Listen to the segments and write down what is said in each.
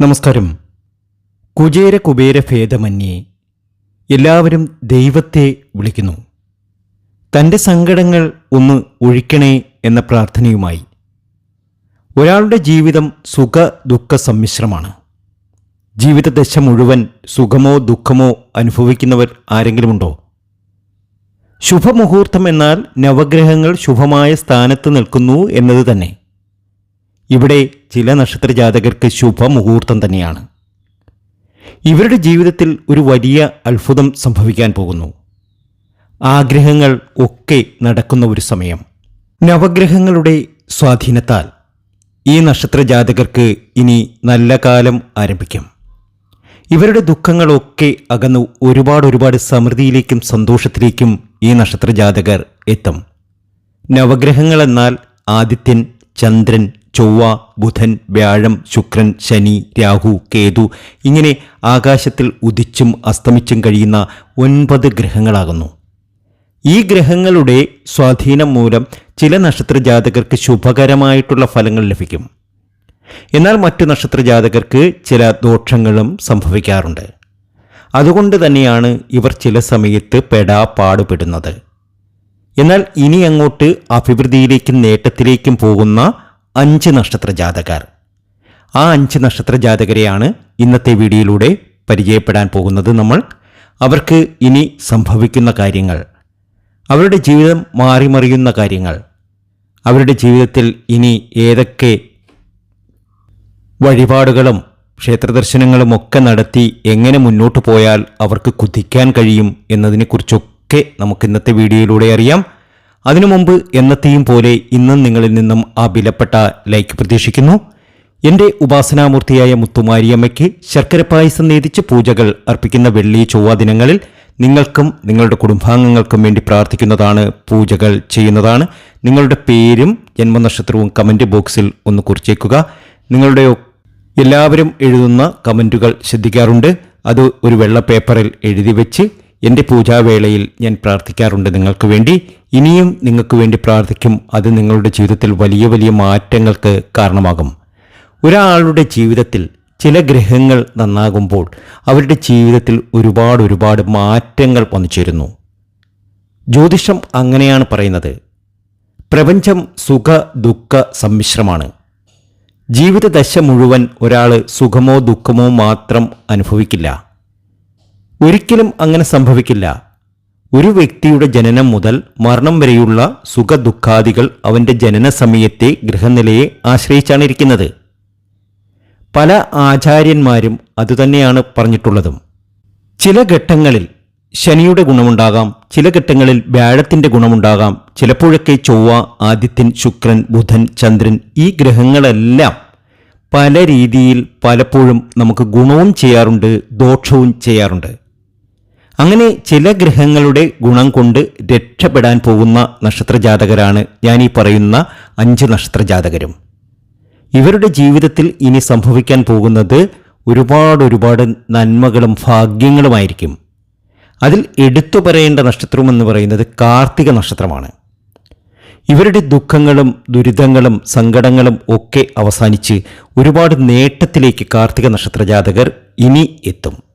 നമസ്കാരം. കുചേര കുബേര ഭേദമന്യേ എല്ലാവരും ദൈവത്തെ വിളിക്കുന്നു. തന്റെ സങ്കടങ്ങൾ ഒന്ന് ഒഴിക്കണേ എന്ന പ്രാർത്ഥനയുമായി. ഒരാളുടെ ജീവിതം സുഖ ദുഃഖ സമ്മിശ്രമാണ്. ജീവിതദശ മുഴുവൻ സുഖമോ ദുഃഖമോ അനുഭവിക്കുന്നവർ ആരെങ്കിലുമുണ്ടോ? ശുഭമുഹൂർത്തം എന്നാൽ നവഗ്രഹങ്ങൾ ശുഭമായ സ്ഥാനത്ത് നിൽക്കുന്നു എന്നത് തന്നെ. ഇവിടെ ചില നക്ഷത്ര ജാതകർക്ക് ശുഭമുഹൂർത്തം തന്നെയാണ്. ഇവരുടെ ജീവിതത്തിൽ ഒരു വലിയ അത്ഭുതം സംഭവിക്കാൻ പോകുന്നു. ആഗ്രഹങ്ങൾ ഒക്കെ നടക്കുന്ന ഒരു സമയം. നവഗ്രഹങ്ങളുടെ സ്വാധീനത്താൽ ഈ നക്ഷത്ര ജാതകർക്ക് ഇനി നല്ല കാലം ആരംഭിക്കും. ഇവരുടെ ദുഃഖങ്ങളൊക്കെ അകന്ന് ഒരുപാട് ഒരുപാട് സമൃദ്ധിയിലേക്കും സന്തോഷത്തിലേക്കും ഈ നക്ഷത്ര ജാതകർ എത്തും. നവഗ്രഹങ്ങൾ എന്നാൽ ആദിത്യൻ ചന്ദ്രൻ ചൊവ്വ ബുധൻ വ്യാഴം ശുക്രൻ ശനി രാഹു കേതു ഇങ്ങനെ ആകാശത്തിൽ ഉദിച്ചും അസ്തമിച്ചും കഴിയുന്ന ഒൻപത് ഗ്രഹങ്ങളാകുന്നു. ഈ ഗ്രഹങ്ങളുടെ സ്വാധീനം മൂലം ചില നക്ഷത്ര ജാതകർക്ക് ശുഭകരമായിട്ടുള്ള ഫലങ്ങൾ ലഭിക്കും. എന്നാൽ മറ്റു നക്ഷത്ര ജാതകർക്ക് ചില ദോഷങ്ങളും സംഭവിക്കാറുണ്ട്. അതുകൊണ്ട് തന്നെയാണ് ഇവർ ചില സമയത്ത് പെടാ പാടുപെടുന്നത്. എന്നാൽ ഇനി അങ്ങോട്ട് അഭിവൃദ്ധിയിലേക്കും നേട്ടത്തിലേക്കും പോകുന്ന അഞ്ച് നക്ഷത്ര ജാതകർ ആ അഞ്ച് നക്ഷത്ര ജാതകരെയാണ് ഇന്നത്തെ വീഡിയോയിലൂടെ പരിചയപ്പെടാൻ പോകുന്നത് നമ്മൾ. അവർക്ക് ഇനി സംഭവിക്കുന്ന കാര്യങ്ങൾ. അവരുടെ ജീവിതം മാറിമറിയുന്ന കാര്യങ്ങൾ. അവരുടെ ജീവിതത്തിൽ ഇനി ഏതൊക്കെ വഴിപാടുകളും ക്ഷേത്രദർശനങ്ങളും ഒക്കെ നടത്തി എങ്ങനെ മുന്നോട്ട് പോയാൽ അവർക്ക് കുതിക്കാൻ കഴിയും എന്നതിനെക്കുറിച്ചൊക്കെ നമുക്ക് ഇന്നത്തെ വീഡിയോയിലൂടെ അറിയാം. അതിനു മുമ്പ് എന്നത്തെയും പോലെ ഇന്നും നിങ്ങളിൽ നിന്നും ആ വിലപ്പെട്ട ലൈക്ക് പ്രതീക്ഷിക്കുന്നു. എന്റെ ഉപാസനാമൂർത്തിയായ മുത്തുമാരിയമ്മയ്ക്ക് ശർക്കര പായസം നേതിച്ച് പൂജകൾ അർപ്പിക്കുന്ന വെള്ളി ചൊവ്വ ദിനങ്ങളിൽ നിങ്ങൾക്കും നിങ്ങളുടെ കുടുംബാംഗങ്ങൾക്കും വേണ്ടി പ്രാർത്ഥിക്കുന്നതാണ് പൂജകൾ ചെയ്യുന്നതാണ്. നിങ്ങളുടെ പേരും ജന്മനക്ഷത്രവും കമന്റ് ബോക്സിൽ ഒന്ന് കുറിച്ചേക്കുക. നിങ്ങളുടെ എല്ലാവരും എഴുതുന്ന കമന്റുകൾ ശ്രദ്ധിക്കാറുണ്ട്. അത് ഒരു വെള്ള പേപ്പറിൽ എഴുതി വെച്ച് എന്റെ പൂജാവേളയിൽ ഞാൻ പ്രാർത്ഥിക്കാറുണ്ട് നിങ്ങൾക്ക് വേണ്ടി. ഇനിയും നിങ്ങൾക്ക് വേണ്ടി പ്രാർത്ഥിക്കും. അത് നിങ്ങളുടെ ജീവിതത്തിൽ വലിയ വലിയ മാറ്റങ്ങൾക്ക് കാരണമാകും. ഒരാളുടെ ജീവിതത്തിൽ ചില ഗ്രഹങ്ങൾ നന്നാകുമ്പോൾ അവരുടെ ജീവിതത്തിൽ ഒരുപാട് ഒരുപാട് മാറ്റങ്ങൾ വന്നു ചേരുന്നു. ജ്യോതിഷം അങ്ങനെയാണ് പറയുന്നത്. പ്രപഞ്ചം സുഖ ദുഃഖ സമ്മിശ്രമാണ്. ജീവിതദശ മുഴുവൻ ഒരാൾ സുഖമോ ദുഃഖമോ മാത്രം അനുഭവിക്കില്ല. ഒരിക്കലും അങ്ങനെ സംഭവിക്കില്ല. ഒരു വ്യക്തിയുടെ ജനനം മുതൽ മരണം വരെയുള്ള സുഖദുഃഖാദികൾ അവന്റെ ജനന സമയത്തെ ഗൃഹനിലയെ ആശ്രയിച്ചാണ് ഇരിക്കുന്നത്. പല ആചാര്യന്മാരും അതുതന്നെയാണ് പറഞ്ഞിട്ടുള്ളതും. ചില ഘട്ടങ്ങളിൽ ശനിയുടെ ഗുണമുണ്ടാകാം ചില ഘട്ടങ്ങളിൽ വ്യാഴത്തിന്റെ ഗുണമുണ്ടാകാം ചിലപ്പോഴൊക്കെ ചൊവ്വ ആദിത്യൻ ശുക്രൻ ബുധൻ ചന്ദ്രൻ ഈ ഗ്രഹങ്ങളെല്ലാം പല രീതിയിൽ പലപ്പോഴും നമുക്ക് ഗുണവും ചെയ്യാറുണ്ട് ദോഷവും ചെയ്യാറുണ്ട്. അങ്ങനെ ചില ഗ്രഹങ്ങളുടെ ഗുണം കൊണ്ട് രക്ഷപ്പെടാൻ പോകുന്ന നക്ഷത്രജാതകരാണ് ഞാൻ ഈ പറയുന്ന അഞ്ച് നക്ഷത്രജാതകരും. ഇവരുടെ ജീവിതത്തിൽ ഇനി സംഭവിക്കാൻ പോകുന്നത് ഒരുപാട് ഒരുപാട് നന്മകളും ഭാഗ്യങ്ങളുമായിരിക്കും. അതിൽ എടുത്തു പറയേണ്ട നക്ഷത്രം എന്ന് പറയുന്നത് കാർത്തിക നക്ഷത്രമാണ്. ഇവരുടെ ദുഃഖങ്ങളും ദുരിതങ്ങളും സങ്കടങ്ങളും ഒക്കെ അവസാനിച്ച് ഒരുപാട് നേട്ടത്തിലേക്ക് കാർത്തിക നക്ഷത്ര ജാതകർ ഇനി എത്തും.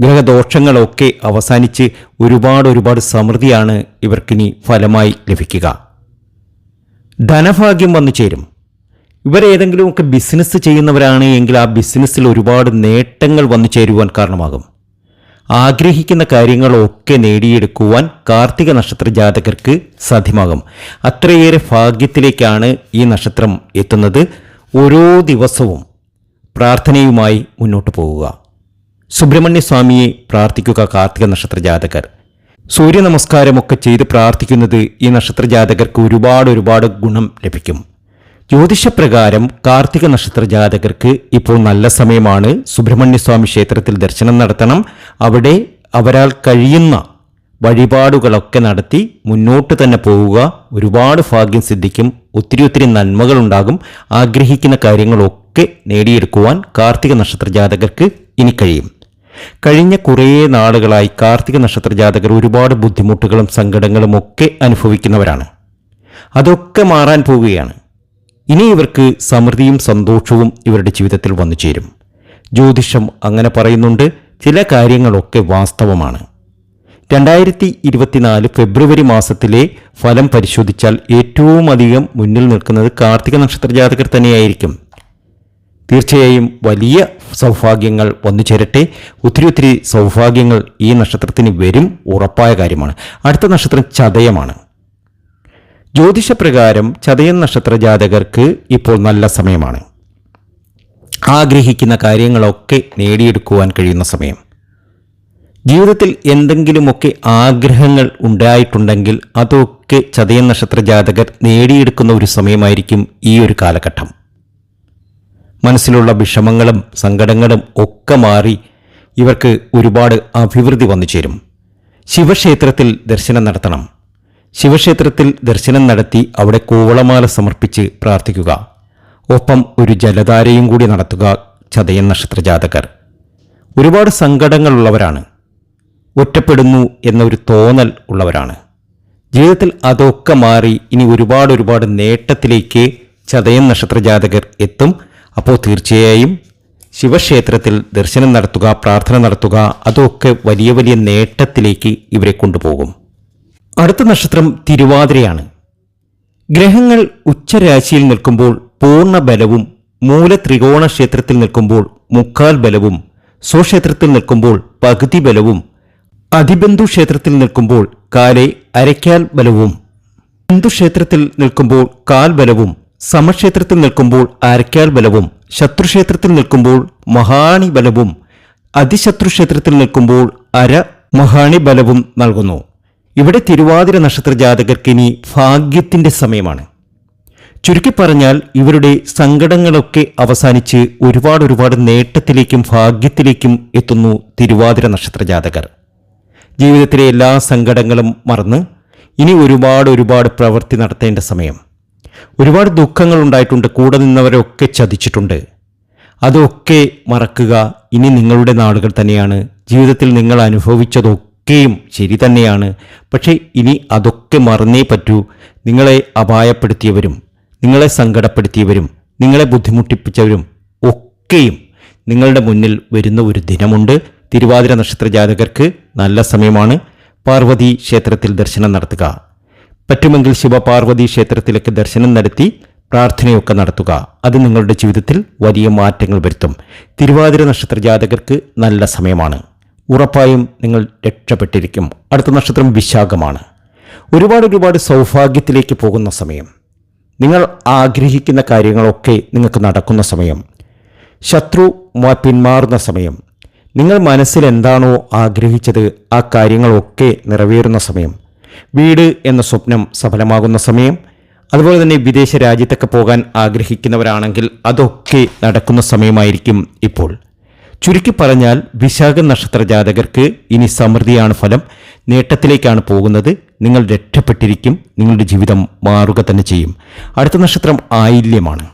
ഗ്രഹദോഷങ്ങളൊക്കെ അവസാനിച്ച് ഒരുപാട് ഒരുപാട് സമൃദ്ധിയാണ് ഇവർക്കിനി ഫലമായി ലഭിക്കുക. ധനഭാഗ്യം വന്നു ചേരും. ഇവരേതെങ്കിലുമൊക്കെ ബിസിനസ് ചെയ്യുന്നവരാണ് എങ്കിൽ ആ ബിസിനസ്സിൽ ഒരുപാട് നേട്ടങ്ങൾ വന്നു ചേരുവാൻ കാരണമാകും. ആഗ്രഹിക്കുന്ന കാര്യങ്ങളൊക്കെ നേടിയെടുക്കുവാൻ കാർത്തിക നക്ഷത്ര ജാതകർക്ക് സാധ്യമാകും. അത്രയേറെ ഭാഗ്യത്തിലേക്കാണ് ഈ നക്ഷത്രം എത്തുന്നത്. ഓരോ ദിവസവും പ്രാർത്ഥനയുമായി മുന്നോട്ട് പോവുക. സുബ്രഹ്മണ്യ സ്വാമിയെ പ്രാർത്ഥിക്കുക കാർത്തിക നക്ഷത്ര ജാതകർ സൂര്യ നമസ്കാരമൊക്കെ ചെയ്ത് പ്രാർത്ഥിക്കുന്നത് ഈ നക്ഷത്ര ജാതകർക്ക് ഒരുപാട് ഒരുപാട് ഗുണം ലഭിക്കും. ജ്യോതിഷപ്രകാരം കാർത്തിക നക്ഷത്ര ജാതകർക്ക് ഇപ്പോൾ നല്ല സമയമാണ്. സുബ്രഹ്മണ്യസ്വാമി ക്ഷേത്രത്തിൽ ദർശനം നടത്തണം. അവിടെ അവരാൾ കഴിയുന്ന വഴിപാടുകളൊക്കെ നടത്തി മുന്നോട്ട് തന്നെ പോവുക. ഒരുപാട് ഭാഗ്യം സിദ്ധിക്കും. ഒത്തിരി ഒത്തിരി നന്മകളുണ്ടാകും. ആഗ്രഹിക്കുന്ന കാര്യങ്ങളൊക്കെ നേടിയെടുക്കുവാൻ കാർത്തിക നക്ഷത്ര ജാതകർക്ക് ഇനി കഴിയും. കഴിഞ്ഞ കുറേ നാളുകളായി കാർത്തിക നക്ഷത്ര ജാതകർ ഒരുപാട് ബുദ്ധിമുട്ടുകളും സങ്കടങ്ങളും ഒക്കെ അനുഭവിക്കുന്നവരാണ്. അതൊക്കെ മാറാൻ പോവുകയാണ്. ഇനി ഇവർക്ക് സമൃദ്ധിയും സന്തോഷവും ഇവരുടെ ജീവിതത്തിൽ വന്നു ചേരും. ജ്യോതിഷം അങ്ങനെ പറയുന്നുണ്ട്. ചില കാര്യങ്ങളൊക്കെ വാസ്തവമാണ്. രണ്ടായിരത്തി ഇരുപത്തിനാല് ഫെബ്രുവരി മാസത്തിലെ ഫലം പരിശോധിച്ചാൽ ഏറ്റവും അധികം മുന്നിൽ നിൽക്കുന്നത് കാർത്തിക നക്ഷത്ര ജാതകർ തന്നെയായിരിക്കും. തീർച്ചയായും വലിയ സൗഭാഗ്യങ്ങൾ വന്നു ചേരട്ടെ. ഒത്തിരി ഒത്തിരി സൗഭാഗ്യങ്ങൾ ഈ നക്ഷത്രത്തിന് വരും. ഉറപ്പായ കാര്യമാണ്. അടുത്ത നക്ഷത്രം ചതയമാണ്. ജ്യോതിഷപ്രകാരം ചതയൻ നക്ഷത്ര ജാതകർക്ക് ഇപ്പോൾ നല്ല സമയമാണ്. ആഗ്രഹിക്കുന്ന കാര്യങ്ങളൊക്കെ നേടിയെടുക്കുവാൻ കഴിയുന്ന സമയം. ജീവിതത്തിൽ എന്തെങ്കിലുമൊക്കെ ആഗ്രഹങ്ങൾ ഉണ്ടായിട്ടുണ്ടെങ്കിൽ അതൊക്കെ ചതയൻ നക്ഷത്ര ജാതകർ നേടിയെടുക്കുന്ന ഒരു സമയമായിരിക്കും ഈ ഒരു കാലഘട്ടം. മനസ്സിലുള്ള വിഷമങ്ങളും സങ്കടങ്ങളും ഒക്കെ മാറി ഇവർക്ക് ഒരുപാട് അഭിവൃദ്ധി വന്നു ചേരും. ശിവക്ഷേത്രത്തിൽ ദർശനം നടത്തണം. ശിവക്ഷേത്രത്തിൽ ദർശനം നടത്തി അവിടെ കൂവളമാല സമർപ്പിച്ച് പ്രാർത്ഥിക്കുക. ഒപ്പം ഒരു ജലധാരയും കൂടി നടത്തുക ചതയൻ നക്ഷത്ര ജാതകർ ഒരുപാട് സങ്കടങ്ങളുള്ളവരാണ്. ഒറ്റപ്പെടുന്നു എന്നൊരു തോന്നൽ ഉള്ളവരാണ്. ജീവിതത്തിൽ അതൊക്കെ മാറി ഇനി ഒരുപാട് ഒരുപാട് നേട്ടത്തിലേക്ക് ചതയൻ നക്ഷത്ര ജാതകർ എത്തും. അപ്പോൾ തീർച്ചയായും ശിവക്ഷേത്രത്തിൽ ദർശനം നടത്തുക പ്രാർത്ഥന നടത്തുക അതൊക്കെ വലിയ വലിയ നേട്ടത്തിലേക്ക് ഇവരെ കൊണ്ടുപോകും. അടുത്ത നക്ഷത്രം തിരുവാതിരയാണ്. ഗ്രഹങ്ങൾ ഉച്ചരാശിയിൽ നിൽക്കുമ്പോൾ പൂർണ ബലവും മൂല ത്രികോണ ക്ഷേത്രത്തിൽ നിൽക്കുമ്പോൾ മുക്കാൽ ബലവും സ്വക്ഷേത്രത്തിൽ നിൽക്കുമ്പോൾ പകുതി ബലവും അതിബന്ധു ക്ഷേത്രത്തിൽ നിൽക്കുമ്പോൾ കാലെ അരയ്ക്കാൽ ബലവും ബന്ധുക്ഷേത്രത്തിൽ നിൽക്കുമ്പോൾ കാൽ ബലവും സമക്ഷേത്രത്തിൽ നിൽക്കുമ്പോൾ അരക്കാൽ ബലവും ശത്രുക്ഷേത്രത്തിൽ നിൽക്കുമ്പോൾ മഹാണി ബലവും അതിശത്രുക്ഷേത്രത്തിൽ നിൽക്കുമ്പോൾ അര മഹാണി ബലവും നൽകുന്നു. ഇവിടെ തിരുവാതിര നക്ഷത്ര ജാതകർക്ക് ഇനി ഭാഗ്യത്തിന്റെ സമയമാണ്. ചുരുക്കി പറഞ്ഞാൽ ഇവരുടെ സങ്കടങ്ങളൊക്കെ അവസാനിച്ച് ഒരുപാട് ഒരുപാട് നേട്ടത്തിലേക്കും ഭാഗ്യത്തിലേക്കും എത്തുന്നു തിരുവാതിര നക്ഷത്ര ജാതകർ. ജീവിതത്തിലെ എല്ലാ സങ്കടങ്ങളും മറന്ന് ഇനി ഒരുപാട് ഒരുപാട് പ്രവൃത്തി നടത്തേണ്ട സമയം. ഒരുപാട് ദുഃഖങ്ങൾ ഉണ്ടായിട്ടുണ്ട്. കൂടെ നിന്നവരൊക്കെ ചതിച്ചിട്ടുണ്ട്. അതൊക്കെ മറക്കുക ഇനി നിങ്ങളുടെ നാടുകൾ തന്നെയാണ്. ജീവിതത്തിൽ നിങ്ങൾ അനുഭവിച്ചതൊക്കെയും ശരി തന്നെയാണ്. പക്ഷേ ഇനി അതൊക്കെ മറന്നേ പറ്റൂ. നിങ്ങളെ അപായപ്പെടുത്തിയവരും നിങ്ങളെ സങ്കടപ്പെടുത്തിയവരും നിങ്ങളെ ബുദ്ധിമുട്ടിപ്പിച്ചവരും ഒക്കെയും നിങ്ങളുടെ മുന്നിൽ വരുന്ന ഒരു ദിനമുണ്ട്. തിരുവാതിര നക്ഷത്ര ജാതകർക്ക് നല്ല സമയമാണ്. പാർവതി ക്ഷേത്രത്തിൽ ദർശനം നടത്തുക. പറ്റുമെങ്കിൽ ശിവപാർവതി ക്ഷേത്രത്തിലേക്ക് ദർശനം നടത്തി പ്രാർത്ഥനയൊക്കെ നടത്തുക. അത് നിങ്ങളുടെ ജീവിതത്തിൽ വലിയ മാറ്റങ്ങൾ വരുത്തും. തിരുവാതിര നക്ഷത്ര ജാതകർക്ക് നല്ല സമയമാണ്. ഉറപ്പായും നിങ്ങൾ രക്ഷപ്പെട്ടിരിക്കും. അടുത്ത നക്ഷത്രം വിശാഖമാണ്. ഒരുപാട് ഒരുപാട് സൗഭാഗ്യത്തിലേക്ക് പോകുന്ന സമയം. നിങ്ങൾ ആഗ്രഹിക്കുന്ന കാര്യങ്ങളൊക്കെ നിങ്ങൾക്ക് നടക്കുന്ന സമയം. ശത്രു പിന്മാറുന്ന സമയം. നിങ്ങൾ മനസ്സിൽ എന്താണോ ആഗ്രഹിച്ചത് ആ കാര്യങ്ങളൊക്കെ നിറവേറുന്ന സമയം. വീട് എന്ന സ്വപ്നം സഫലമാകുന്ന സമയം അതുപോലെ തന്നെ വിദേശ രാജ്യത്തൊക്കെ പോകാൻ ആഗ്രഹിക്കുന്നവരാണെങ്കിൽ അതൊക്കെ നടക്കുന്ന സമയമായിരിക്കും ഇപ്പോൾ. ചുരുക്കി പറഞ്ഞാൽ വിശാഖ നക്ഷത്ര ജാതകർക്ക് ഇനി സമൃദ്ധിയാണ് ഫലം. നേട്ടത്തിലേക്കാണ് പോകുന്നത്. നിങ്ങൾ രക്ഷപ്പെട്ടിരിക്കും. നിങ്ങളുടെ ജീവിതം മാറുക തന്നെ ചെയ്യും. അടുത്ത നക്ഷത്രം ആയില്യമാണ്.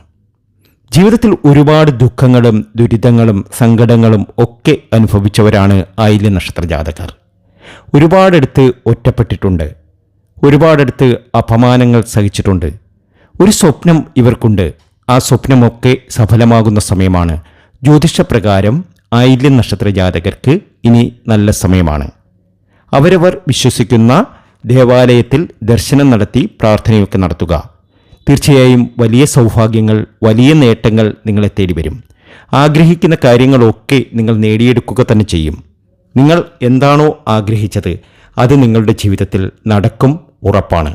ജീവിതത്തിൽ ഒരുപാട് ദുഃഖങ്ങളും ദുരിതങ്ങളും സങ്കടങ്ങളും ഒക്കെ അനുഭവിച്ചവരാണ് ആയില്യ നക്ഷത്ര ജാതകർ. ഒരുപാടടുത്ത് ഒറ്റപ്പെട്ടിട്ടുണ്ട്. ഒരുപാടടുത്ത് അപമാനങ്ങൾ സഹിച്ചിട്ടുണ്ട്. ഒരു സ്വപ്നം ഇവർക്കുണ്ട്. ആ സ്വപ്നമൊക്കെ സഫലമാകുന്ന സമയമാണ്. ജ്യോതിഷപ്രകാരം ആയില്യ നക്ഷത്ര ജാതകർക്ക് ഇനി നല്ല സമയമാണ്. അവരവർ വിശ്വസിക്കുന്ന ദേവാലയത്തിൽ ദർശനം നടത്തി പ്രാർത്ഥനയൊക്കെ നടത്തുക. തീർച്ചയായും വലിയ സൗഭാഗ്യങ്ങൾ വലിയ നേട്ടങ്ങൾ നിങ്ങളെ തേടി വരും ആഗ്രഹിക്കുന്ന കാര്യങ്ങളൊക്കെ നിങ്ങൾ നേടിയെടുക്കുക തന്നെ ചെയ്യും. നിങ്ങൾ എന്താണോ ആഗ്രഹിച്ചത് അത് നിങ്ങളുടെ ജീവിതത്തിൽ നടക്കും ഉറപ്പാണ്.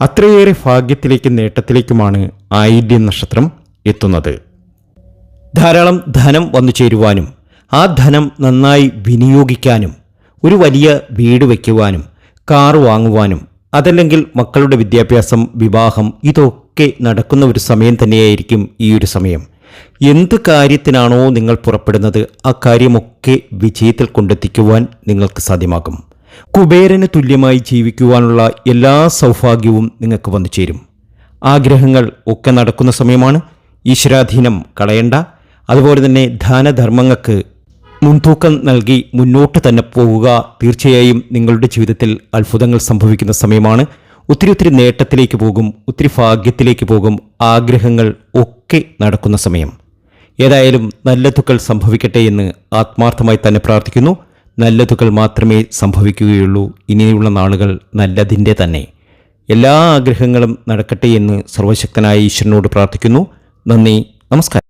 അത്രയേറെ ഭാഗ്യത്തിലേക്കും നേട്ടത്തിലേക്കുമാണ് ആയില്യം നക്ഷത്രം എത്തുന്നത്. ധാരാളം ധനം വന്നു ചേരുവാനും ആ ധനം നന്നായി വിനിയോഗിക്കാനും ഒരു വലിയ വീട് വയ്ക്കുവാനും കാർ വാങ്ങുവാനും അതല്ലെങ്കിൽ മക്കളുടെ വിദ്യാഭ്യാസം വിവാഹം ഇതൊക്കെ നടക്കുന്ന ഒരു സമയം തന്നെയായിരിക്കും ഈ ഒരു സമയം. എന്ത് കാര്യത്തിനാണോ നിങ്ങൾ പുറപ്പെടുന്നത് ആ കാര്യമൊക്കെ വിജയത്തിൽ കൊണ്ടെത്തിക്കുവാൻ നിങ്ങൾക്ക് സാധ്യമാകും. കുബേരന് തുല്യമായി ജീവിക്കുവാനുള്ള എല്ലാ സൗഭാഗ്യവും നിങ്ങൾക്ക് വന്നു ചേരും. ആഗ്രഹങ്ങൾ ഒക്കെ നടക്കുന്ന സമയമാണ് ഈശ്വരാധീനം കളയണ്ട. അതുപോലെ തന്നെ ദാനധർമ്മങ്ങൾക്ക് മുൻതൂക്കം നൽകി മുന്നോട്ട് തന്നെ പോവുക തീർച്ചയായും നിങ്ങളുടെ ജീവിതത്തിൽ അത്ഭുതങ്ങൾ സംഭവിക്കുന്ന സമയമാണ്. ഒത്തിരി ഒത്തിരി നേട്ടത്തിലേക്ക് പോകും ഒത്തിരി ഭാഗ്യത്തിലേക്ക് പോകും ആഗ്രഹങ്ങൾ ഒക്കെ നടക്കുന്ന സമയം. ഏതായാലും നല്ലതുക്കൾ സംഭവിക്കട്ടെ എന്ന് ആത്മാർത്ഥമായി തന്നെ പ്രാർത്ഥിക്കുന്നു. നല്ലതുക്കൾ മാത്രമേ സംഭവിക്കുകയുള്ളൂ. ഇനിയുള്ള നാളുകൾ നല്ലതിന്റെ തന്നെ. എല്ലാ ആഗ്രഹങ്ങളും നടക്കട്ടെ എന്ന് സർവശക്തനായ ഈശ്വരനോട് പ്രാർത്ഥിക്കുന്നു. നന്ദി. നമസ്കാരം.